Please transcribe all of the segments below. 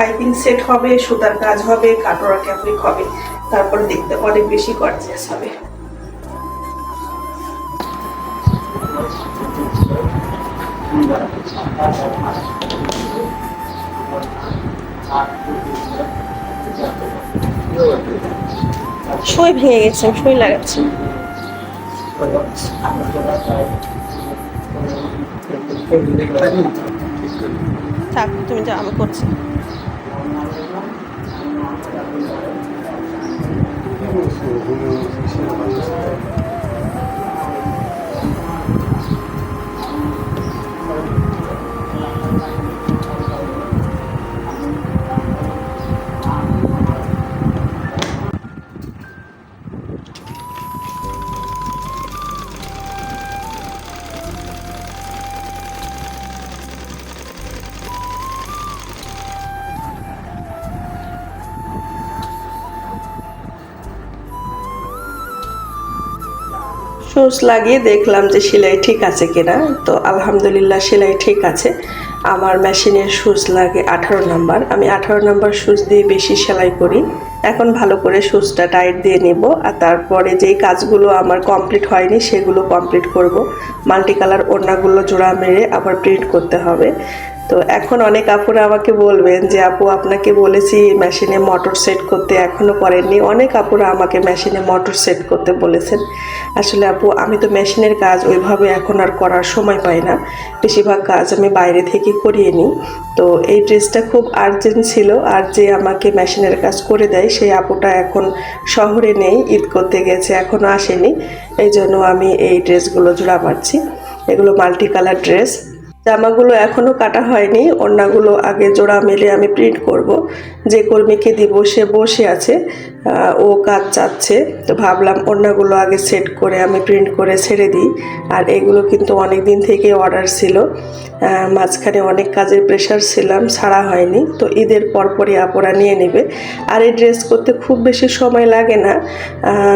Piping set হবে, সুতার কাজ হবে, কাটোরা ক্যাপ্রিক হবে। তারপরে দেখতে অনেক বেশি গর্জিয়াস হবে। সই ভেঙে গেছে, সই লাগাচ্ছি। থাক, তুমি যা আমি করছি। শুজ লাগিয়ে দেখলাম যে সেলাই ঠিক আছে কিনা। তো আলহামদুলিল্লাহ সেলাই ঠিক আছে। আমার মেশিনের শুজ লাগে আঠারো নাম্বার। আমি আঠারো নাম্বার শুজ দিয়ে বেশি সেলাই করি। এখন ভালো করে শুজটা টাইট দিয়ে নিব আর তারপরে যেই কাজগুলো আমার কমপ্লিট হয়নি সেগুলো কমপ্লিট করব। মাল্টি কালার ওড়নাগুলো জোড়া মেরে আবার প্রিন্ট করতে হবে। তো এখন অনেক আপুরা আমাকে বলবেন যে, আপু, আপনাকে বলেছি মেশিনে মোটর সেট করতে এখনও করেননি। অনেক আপুরা আমাকে মেশিনে মোটর সেট করতে বলেছেন। আসলে আপু, আমি তো মেশিনের কাজ ওইভাবে এখন আর করার সময় পাই না। বেশিরভাগ কাজ আমি বাইরে থেকে করিয়ে নিই। তো এই ড্রেসটা খুব আর্জেন্ট ছিল আর যে আমাকে মেশিনের কাজ করে দেয়, সেই আপুটা এখন শহরে নেই, ঈদ করতে গেছে এখনও আসেনি। এই জন্য আমি এই ড্রেসগুলো জোড়া মারছি। এগুলো মাল্টি কালার ড্রেস জামাগুলো এখনও কাটা হয়নি, ওড়নাগুলো আগে জোড়া মেলে আমি প্রিন্ট করব। যে কর্মীকে দিব সে বসে আছে। ও কাজ চাচ্ছে। তো ভাবলাম ওড়নাগুলো আগে সেট করে আমি প্রিন্ট করে ছেড়ে দিই। আর এগুলো কিন্তু অনেক দিন থেকে অর্ডার ছিল। মাঝখানে অনেক কাজের প্রেশার ছিলাম, ছাড়া হয়নি। তো ঈদের পরপরই আপরা নিয়ে নেবে। আর এই ড্রেস করতে খুব বেশি সময় লাগে না।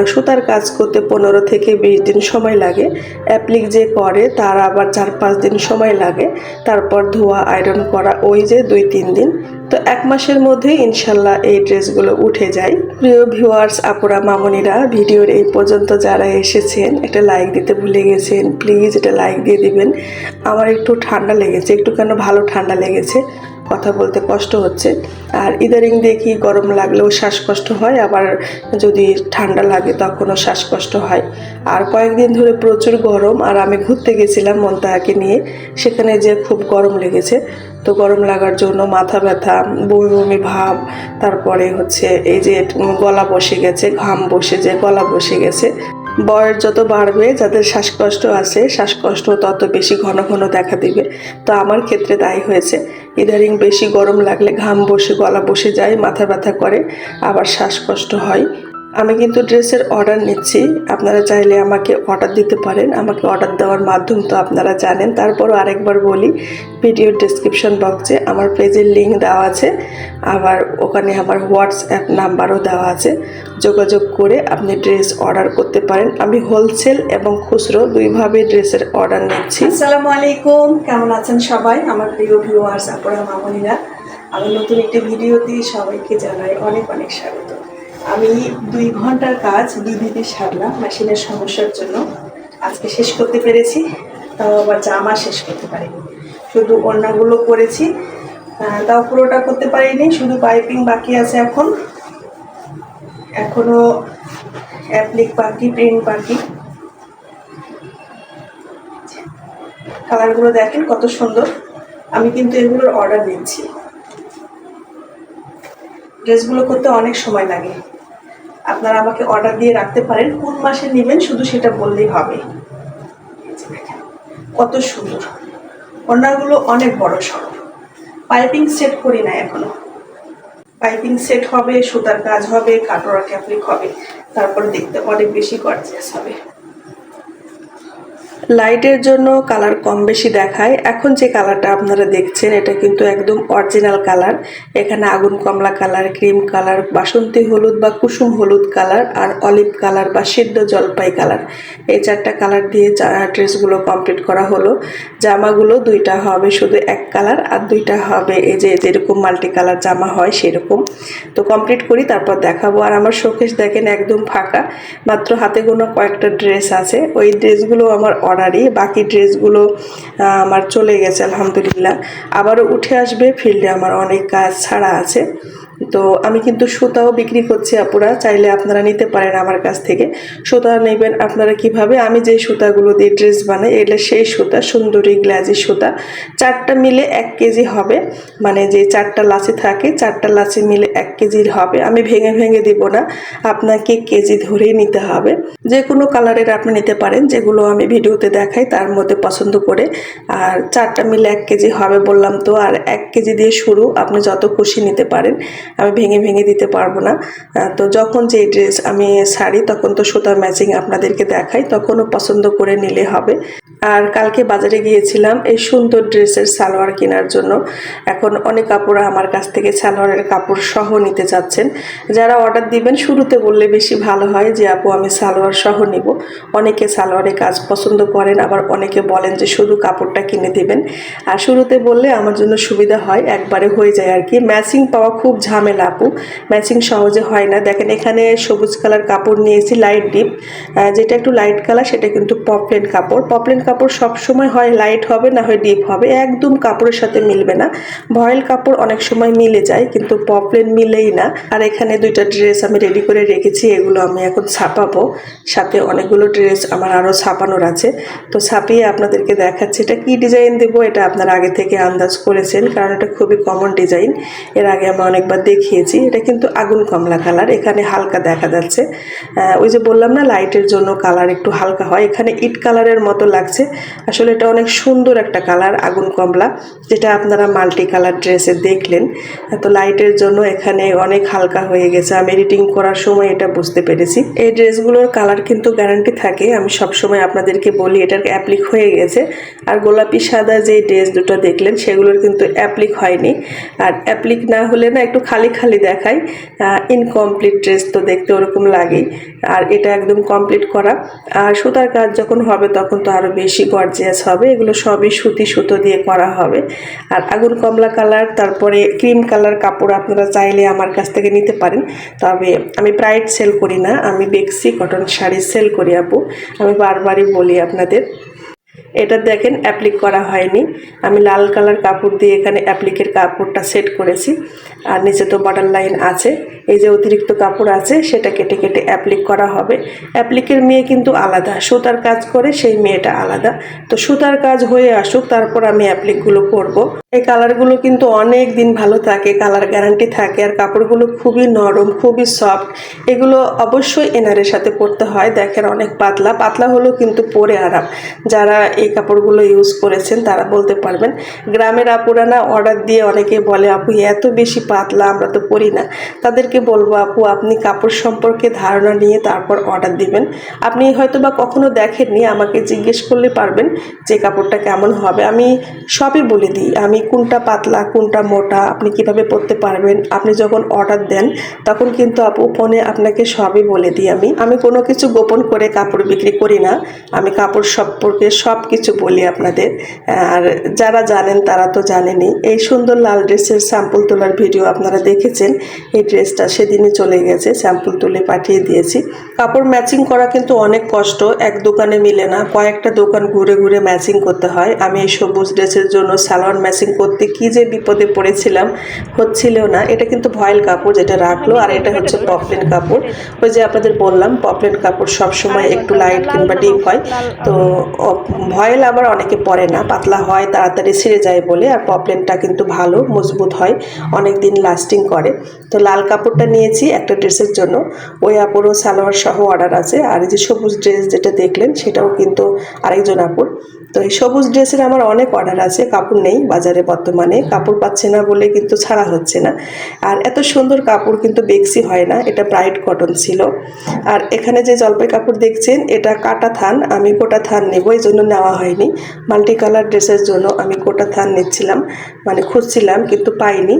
সুতার কাজ করতে পনেরো থেকে বিশ দিন সময় লাগে। অ্যাপ্লিক যে করে, তার আবার চার পাঁচ দিন সময় লাগে। তারপর ধোয়া আয়রন করা, ওই যে দুই তিন দিন। তো এক মাসের মধ্যে ইনশাল্লাহ এই ড্রেসগুলো উঠে যায়। প্রিয় ভিউয়ার্স, আপুরা, মামনিরা, ভিডিওর এই পর্যন্ত যারা এসেছেন, একটা লাইক দিতে ভুলে গেছেন প্লিজ এটা লাইক দিয়ে দিবেন। আমার একটু ঠান্ডা লেগেছে, একটু কেন ভালো ঠান্ডা লেগেছে। কথা বলতে কষ্ট হচ্ছে। আর ইদারিং দেখি গরম লাগলেও শ্বাসকষ্ট হয়, আবার যদি ঠান্ডা লাগে তখনও শ্বাসকষ্ট হয়। আর কয়েকদিন ধরে প্রচুর গরম, আর আমি ঘুরতে গেছিলাম মন্তাহাকে নিয়ে। সেখানে যে খুব গরম লেগেছে। তো গরম লাগার জন্য মাথা ব্যথা, বমি বমি ভাব, তারপরে হচ্ছে এই যে গলা বসে গেছে, ঘাম বসে যে গলা বসে গেছে। বয়স যত বাড়বে, যাদের শ্বাসকষ্ট আছে, শ্বাসকষ্ট তত বেশি ঘন ঘন দেখা দিবে। তো আমার ক্ষেত্রে তাই হয়েছে। ইদারিং বেশি গরম লাগলে ঘাম বসে, গলা বসে যায়, মাথা ব্যথা করে, আবার শ্বাসকষ্ট হয়। আমি কিন্তু ড্রেসের অর্ডার নিচ্ছি। আপনারা চাইলে আমাকে অর্ডার দিতে পারেন। আমাকে অর্ডার দেওয়ার মাধ্যম তো আপনারা জানেন। তারপরও আরেকবার বলি ভিডিও ডিসক্রিপশন বক্সে আমার পেজের লিঙ্ক দেওয়া আছে। আবার ওখানে আমার হোয়াটসঅ্যাপ নাম্বারও দেওয়া আছে। যোগাযোগ করে আপনি ড্রেস অর্ডার করতে পারেন। আমি হোলসেল এবং খুচরো দুইভাবে ড্রেসের অর্ডার নিচ্ছি। আসসালামু আলাইকুম। কেমন আছেন সবাই? আমার প্রিয় ভিউয়ার্স আপুরা, মামনিরা। আমি নতুন একটি ভিডিও দিয়ে সবাইকে জানাই অনেক অনেক স্বাগত। আমি দুই ঘণ্টার কাজ দুই দিনে সারলাম মেশিনের সমস্যার জন্য। আজকে শেষ করতে পেরেছি, তাও আবার জামা শেষ করতে পারিনি। শুধু ওড়নাগুলো করেছি তাও পুরোটা করতে পারিনি, শুধু পাইপিং বাকি আছে এখন। এখনও অ্যাপ্লিক বাকি, প্রিন্ট বাকি। কালারগুলো দেখেন কত সুন্দর। আমি কিন্তু এগুলোর অর্ডার দিচ্ছি ড্রেসগুলো করতে অনেক সময় লাগে। আপনারা আমাকে অর্ডার দিয়ে রাখতে পারেন, কোন মাসে নেবেন শুধু সেটা বললেই হবে। কত সুন্দর। ওড়নাগুলো অনেক বড় সড়ো। পাইপিং সেট করি না এখনও। পাইপিং সেট হবে, সুতার কাজ হবে, কাটোরা ক্যাফলিক হবে, তারপরে দেখতে অনেক বেশি গর্জিয়াস হবে। লাইটের জন্য কালার কম বেশি দেখায়। এখন যে কালারটা আপনারা দেখছেন, এটা কিন্তু একদম অরিজিনাল কালার এখানে আগুন, কমলা কালার ক্রিম কালার বাসন্তী হলুদ বা কুসুম হলুদ কালার আর অলিভ কালার বা সিদ্ধ জলপাই কালার এই চারটা কালার দিয়ে ড্রেসগুলো কমপ্লিট করা হলো। জামাগুলো দুইটা হবে শুধু এক কালার আর দুইটা হবে এই যে যেরকম মাল্টি কালার জামা হয় সেরকম। তো কমপ্লিট করি, তারপর দেখাবো। আর আমার শোকেশ দেখেন একদম ফাঁকা, মাত্র হাতে গোনা কয়েকটা ড্রেস আছে। ওই ড্রেসগুলো আমার অর্ডারই, বাকি ড্রেসগুলো আমার চলে গেছে, আলহামদুলিল্লাহ। আবারও উঠে আসবে, ফিল্ডে আমার অনেক কাজ ছাড়া আছে। তো আমি কিন্তু সুতাও বিক্রি করছি, আপুরা। চাইলে আপনারা নিতে পারেন আমার কাছ থেকে। সুতা নেবেন আপনারা কীভাবে? আমি যে সুতাগুলো দিয়ে ড্রেস বানাই এগুলো সেই সুতা, সুন্দরী গ্লাজি সুতা। চারটা মিলে এক কেজি হবে। মানে যে চারটা লাচি থাকে, চারটা লাচি মিলে এক কেজির হবে। আমি ভেঙে ভেঙে দিব না। আপনাকে কেজি ধরেই নিতে হবে। যে কোনো কালারের আপনি নিতে পারেন, যেগুলো আমি ভিডিওতে দেখাই তার মধ্যে পছন্দ করে। আর চারটা মিলে এক কেজি হবে বললাম তো। আর এক কেজি দিয়ে শুরু, আপনি যত খুশি নিতে পারেন। আমি ভেঙে ভেঙে দিতে পারব না। তো যখন যে ড্রেস আমি শাড়ি, তখন তো সুতার ম্যাচিং আপনাদেরকে দেখাই, তখনও পছন্দ করে নিলে হবে। আর কালকে বাজারে গিয়েছিলাম এই সুন্দর ড্রেসের সালোয়ার কেনার জন্য। এখন অনেক কাপড় আমার কাছ থেকে সালোয়ারের কাপড় সহ নিতে চাচ্ছেন। যারা অর্ডার দিবেন, শুরুতে বললে বেশি ভালো হয় যে, আপু, আমি সালোয়ার সহ নিব। অনেকে সালোয়ারের কাজ পছন্দ করেন, আবার অনেকে বলেন যে, শুধু কাপড়টা কিনে দিবেন। আর শুরুতে বললে আমার জন্য সুবিধা হয়, একবারে হয়ে যায় আর কি। ম্যাচিং পাওয়া খুব ঝামেলা, আপু। ম্যাচিং সহজে হয় না। দেখেন, এখানে সবুজ কালার কাপড় নিয়েছি লাইট ডিপ যেটা একটু লাইট কালার সেটা কিন্তু পপলেন কাপড়। পপলেন কাপড় সবসময় হয় লাইট হবে, না হয় ডিপ হবে। একদম কাপড়ের সাথে মিলবে না। ভয়েল কাপড় অনেক সময় মিলে যায়, কিন্তু পপলেন মিলেই না। আর এখানে দুইটা ড্রেস আমি রেডি করে রেখেছি, এগুলো আমি এখন ছাপাবো। সাথে অনেকগুলো ড্রেস আমার আরও ছাপানোর আছে। তো ছাপিয়ে আপনাদেরকে দেখাচ্ছি, এটা কি ডিজাইন দেবো, এটা আপনারা আগে থেকে আন্দাজ করেছেন, কারণ এটা খুবই কমন ডিজাইন এর আগে আমি অনেকবার দেখিয়েছি, এটা কিন্তু আগুন কমলা কালার, এখানে হালকা দেখা যাচ্ছে। ওই যে বললাম না, লাইটের জন্য কালার একটু হালকা হয়, এখানে ইট কালারের মতো লাগছে। আসলে এটা অনেক সুন্দর একটা কালার, আগুন কমলা, যেটা আপনারা মাল্টি কালার ড্রেসে দেখলেন। তো লাইটের জন্য এখানে অনেক হালকা হয়ে গেছে, আমি এডিটিং করার সময় এটা বুঝতে পেরেছি। এই ড্রেসগুলোর কালার কিন্তু গ্যারান্টি থাকে, আমি সবসময় আপনাদেরকে বলি, এটার অ্যাপ্লিক হয়ে গেছে। আর গোলাপি, সাদা যে ড্রেস দুটো দেখলেন, সেগুলোর কিন্তু অ্যাপ্লিক হয়নি। আর অ্যাপ্লিক না হলে না একটু খালি খালি দেখায় ইনকমপ্লিট ড্রেস তো দেখতে ওরকম লাগেই। আর এটা একদম কমপ্লিট করা। আর সুতার কাজ যখন হবে তখন তো আরও বেশি গর্জিয়াস হবে। এগুলো সবই সুতি সুতো দিয়ে করা হবে। আর আগুন কমলা কালার, তারপরে ক্রিম কালার কাপড় আপনারা চাইলে আমার কাছ থেকে নিতে পারেন। তবে আমি প্রাইড সেল করি না, আমি বেক্সি কটন শাড়ি সেল করি আপু। আমি বারবারই বলি আপনাদের। এটা দেখেন অ্যাপ্লিক করা হয়নি। আমি লাল কালার কাপড় দিয়ে এখানে অ্যাপ্লিকের কাপড়টা সেট করেছি। আর নিচে তো বর্ডার লাইন আছে। এই যে অতিরিক্ত কাপড় আছে, সেটা কেটে কেটে অ্যাপ্লিক করা হবে। অ্যাপ্লিকের মেয়ে কিন্তু আলাদা। সুতার কাজ করে সেই মেয়েটা আলাদা। তো সুতার কাজ হয়ে আসুক, তারপর আমি অ্যাপ্লিকগুলো করব। এই কালারগুলো কিন্তু অনেক দিন ভালো থাকে কালার গ্যারান্টি থাকে। আর কাপড়গুলো খুবই নরম, খুবই সফট এগুলো অবশ্যই এনারের সাথে পরতে হয়। দেখেন অনেক পাতলা। পাতলা হলেও কিন্তু পরে আরাম। যারা এই কাপড়গুলো ইউজ করেছেন, তারা বলতে পারবেন। গ্রামের আপুরা না অর্ডার দিয়ে অনেকে বলে, আপু এত বেশি পাতলা, আমরা তো পরি না। তাদেরকে বলব, আপু, আপনি কাপড় সম্পর্কে ধারণা নিয়ে তারপর অর্ডার দিবেন। আপনি হয়তো বা কখনো দেখেননি, আমাকে জিজ্ঞেস করলে পারবেন যে কাপড়টা কেমন হবে। আমি সবই বলে দিই, আমি কোনটা পাতলা, কোনটা মোটা, আপনি কীভাবে পরতে পারবেন। আপনি যখন অর্ডার দেন, তখন কিন্তু আপু ফোনে আপনাকে সবই বলে দিই আমি। আমি কোনো কিছু গোপন করে কাপড় বিক্রি করি না। আমি কাপড় সম্পর্কে সব কিছু বলি আপনাদের। আর যারা জানেন তারা তো জানেনই। এই সুন্দর লাল ড্রেসের স্যাম্পল তোলার ভিডিও আপনারা দেখেছেন। এই ড্রেসটা সেদিনই চলে গেছে স্যাম্পল তুলে পাঠিয়ে দিয়েছি। কাপড় ম্যাচিং করা কিন্তু অনেক কষ্ট, এক দোকানে মিলে না। কয়েকটা দোকান ঘুরে ঘুরে ম্যাচিং করতে হয়। আমি এই সবুজ ড্রেসের জন্য সালোয়ার ম্যাচিং করতে কি যে বিপদে পড়েছিলাম হচ্ছিল না। এটা কিন্তু ভয়েল কাপড় যেটা রাখল, আর এটা হচ্ছে পপলিন কাপড়। ওই যে আপনাদের বললাম পপলিন কাপড় সবসময় একটু লাইট কিংবা ডিপ হয়। তো ভয়েল আবার অনেকে পরে না, পাতলা হয়, তাড়াতাড়ি ছিঁড়ে যায় বলে, আর পপলেনটা কিন্তু ভালো, মজবুত হয় অনেক দিন লাস্টিং করে। তো লাল কাপড়টা নিয়েছি একটা ড্রেসের জন্য। ওই আপুরও সালোয়ার সহ অর্ডার আছে। আর এই যে সবুজ ড্রেস যেটা দেখলেন, সেটাও কিন্তু আরেকজন আপুর। তো এই সবুজ ড্রেসের আমার অনেক অর্ডার আছে, কাপড় নেই বাজারে বর্তমানে, কাপড় পাচ্ছে না বলে কিন্তু ছাড়া হচ্ছে না। আর এত সুন্দর কাপড় কিন্তু বেক্সি হয় না, এটা ব্রাইট কটন ছিল। আর এখানে যে জলপাই কাপড় দেখছেন, এটা কাটা থান, আমি গোটা থান নেব, এই জন্য নেওয়া হয়নি। মাল্টি কালার ড্রেসের জন্য আমি গোটা থান নিচ্ছিলাম মানে খুঁজছিলাম কিন্তু পাইনি।